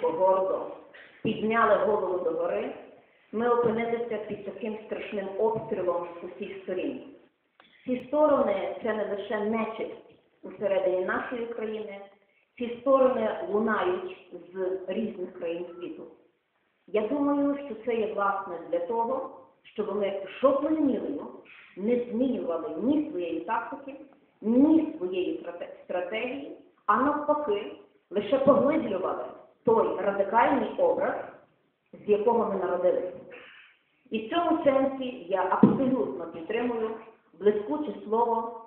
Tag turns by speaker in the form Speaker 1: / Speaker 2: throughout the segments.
Speaker 1: стрімко, гордо підняли голову догори, ми опинилися під таким страшним обстрілом з усіх сторін. Ці сторони це не лише нечисть усередині нашої країни, ці сторони лунають з різних країн світу. Я думаю, що це є власне для того, щоб ми жодною мірою не змінювали ні своєї тактики, ні своєї стратегії, а навпаки, лише поглиблювали той образ, з якого ми народилися. І в цьому сенсі я абсолютно підтримую блискуче слово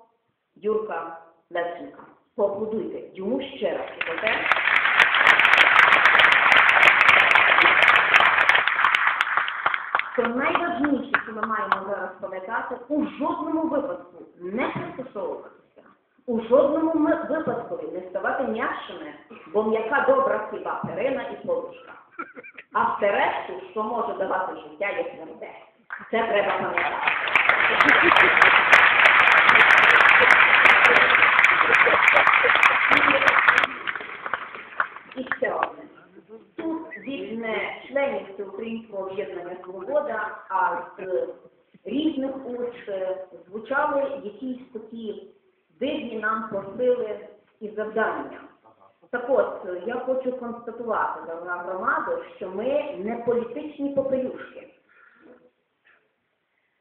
Speaker 1: Юрка Левченка. Поаплодуйте йому ще раз за те, що найважніше, що ми маємо зараз пам'ятати, у жодному випадку не пристосовуватися, у жодному випадку не ставати м'якшими, бо м'яка добра хіба перина і подушка. А все решту, що може давати життя, є тверде. Це треба пам'ятати. І ще одне. Тут від не членів Всеукраїнського об'єднання Свобода, а з різних уст е, звучали якісь такі дивні нам посили і завдання. Так от, я хочу констатувати дорога громаду, що ми не політичні попелюшки.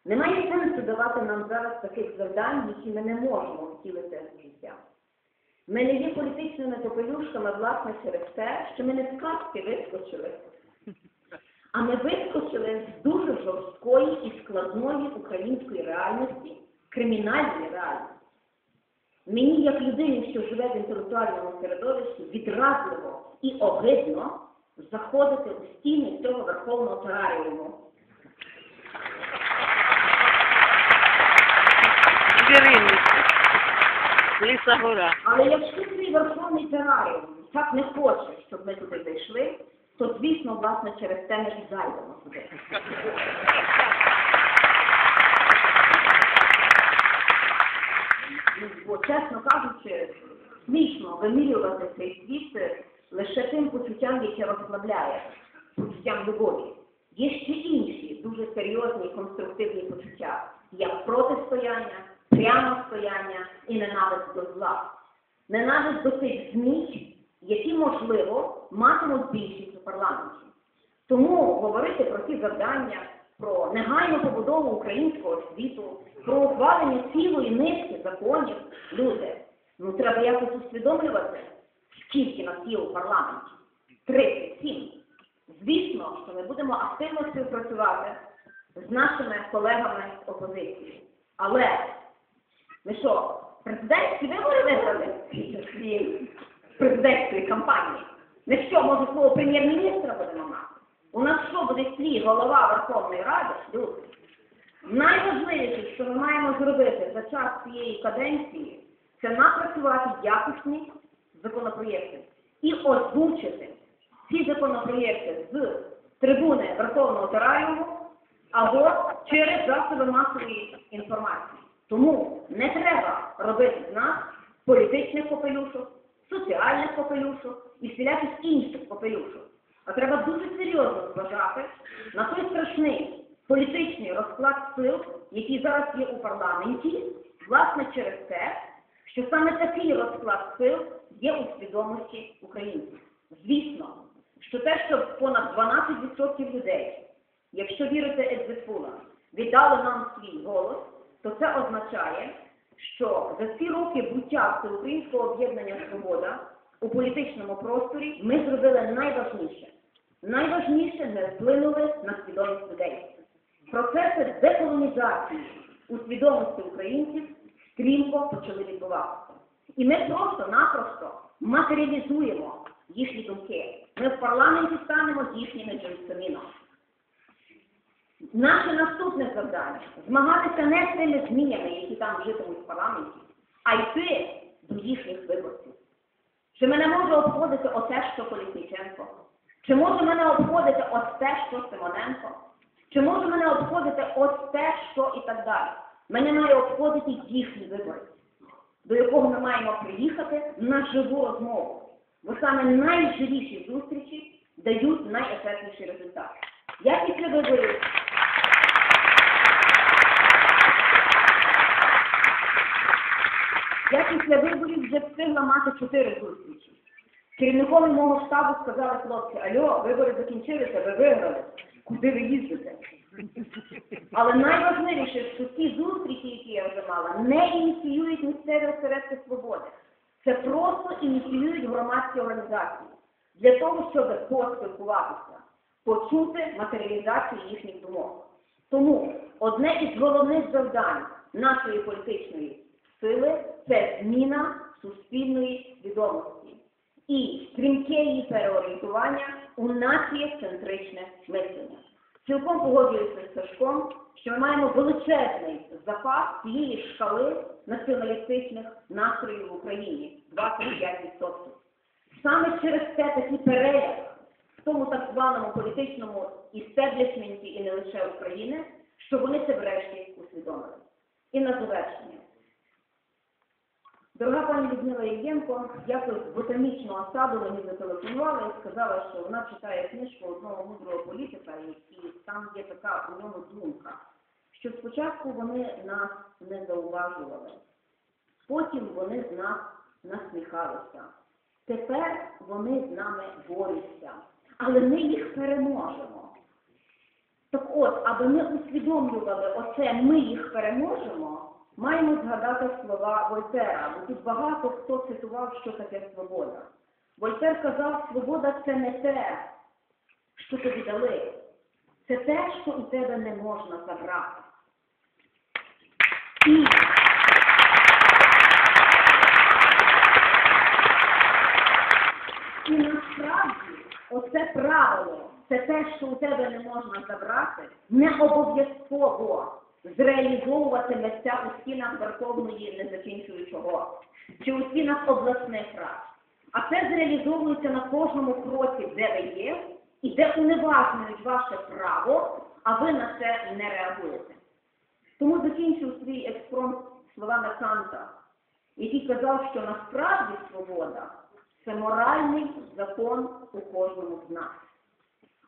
Speaker 1: Немає сенсу давати нам зараз таких завдань, які ми не можемо втілити в життя. Ми не є політичними попелюшками, власне, через те, що ми не з казки вискочили, а ми вискочили з дуже жорсткої і складної української реальності, кримінальної реальності. Мені, як людині, що живе в інтелектуальному середовищі, відразливо і огидно заходити у стіни цього верховного тераріуму.
Speaker 2: Ліса гора.
Speaker 1: Але якщо цей верховний тераріум так не хоче, щоб ми туди зайшли, то звісно, власне, через те ми і зайдемо туди. Бо, чесно кажучи, смішно вимірювати цей світ лише тим почуттям, яке розслабляє, почуттям любові. Є ще інші дуже серйозні конструктивні почуття, як протистояння, прямостояння і ненависть до зла. Ненависть до тих змій, які, можливо, матимуть більшість у парламенті. Тому говорити про ці завдання, про негайну побудову українського світу, про ухвалення цілої низки законів, люди, ну треба якось усвідомлювати, скільки нас є у парламенті. 37. Звісно, що ми будемо активно співпрацювати з нашими колегами з опозиції. Але ми що, президентські вибори виграли президентської кампанії? Ми що, може, свого прем'єр-міністра будемо мати? У нас що буде свій голова Верховної Ради? Люди. Найважливіше, що ми маємо зробити за час цієї каденції, це напрацювати якісні законопроєкти і озвучити ці законопроєкти з трибуни Верховного Тераріуму або через засоби масової інформації. Тому не треба робити з нас політичних попелюшок, соціальних попелюшок і всіляких інших попелюшок. А треба дуже серйозно зважати на той страшний політичний розклад сил, який зараз є у парламенті, власне через те, що саме такий розклад сил є у свідомості українців. Звісно, що те, що понад 12% людей, якщо вірити екзитпулам, віддали нам свій голос, то це означає, що за ці роки буття Всеукраїнського об'єднання Свобода у політичному просторі ми зробили найважніше. Найважніше ми вплинули на свідомість людей. Процеси деколонізації у свідомості українців стрімко почали відбуватися. І ми просто-напросто матеріалізуємо їхні думки. Ми в парламенті станемо їхніми джинсаміном. Наше наступне завдання змагатися не з тими зміями, які там житимуть в парламенті, а йти до їхніх виборців. Чи мене може обходити оте, що Колісніченко? Чи може мене обходити ось те, що Симоненко? Чи може мене обходити ось те, що і так далі? Мене має обходити їхній виборець, до якого ми маємо приїхати на живу розмову. Бо саме найживіші зустрічі дають найефектніший результат. Я після виборів я після виборів вже встигла мати чотири зустрічі. Керівником мого штабу сказали хлопці, альо, вибори закінчилися, ви виграли. Куди ви їздите? Але найважливіше, що ті зустрічі, які я вже мала, не ініціюють місцеві осередки свободи. Це просто ініціюють громадські організації для того, щоб поспілкуватися, почути матеріалізацію їхніх думок. Тому одне із головних завдань нашої політичної сили це зміна суспільної свідомості і стрімке її переорієнтування у націєцентричне мислення. Цілком погоджуюся з Сашком, що ми маємо величезний запас цієї шкали націоналістичних настроїв в Україні 25%. Саме через це такий переляк в тому так званому політичному істеблішменті і не лише України, що вони це врешті усвідомили. І на завершення. Дорога пані Людмила Євгенко, з ботанічного саду мені зателефонувала і сказала, що вона читає книжку одного мудрого політика, і там є така у ньому думка, що спочатку вони нас не зауважували, потім вони з нас насміхалися. Тепер вони з нами борються, але ми їх переможемо. Так от, аби ми усвідомлювали оце ми їх переможемо, маємо згадати слова Вольтера, бо тут багато хто цитував, що таке свобода. Вольтер казав, свобода це не те, що тобі дали, це те, що у тебе не можна забрати. І І насправді оце правило, це те, що у тебе не можна забрати, не обов'язково зреалізовуватиметься у стінах Верховної незакінчуючого чи у стінах обласних рад. А це зреалізовується на кожному кроці, де ви є, і де уневажнюють ваше право, а ви на це не реагуєте. Тому закінчив свій експромт словами Канта, який казав, що насправді свобода це моральний закон у кожному з нас.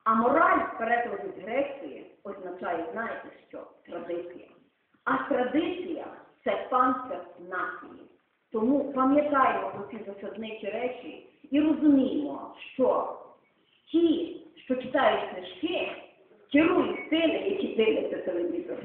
Speaker 1: А мораль в перекладі з грецької означає, знаєте що? Традиція. А традиція це панцир нації. Тому пам'ятаємо про ці засадничі речі і розуміємо, що ті, що читають книжки, керують тими, які дивляться телевізор.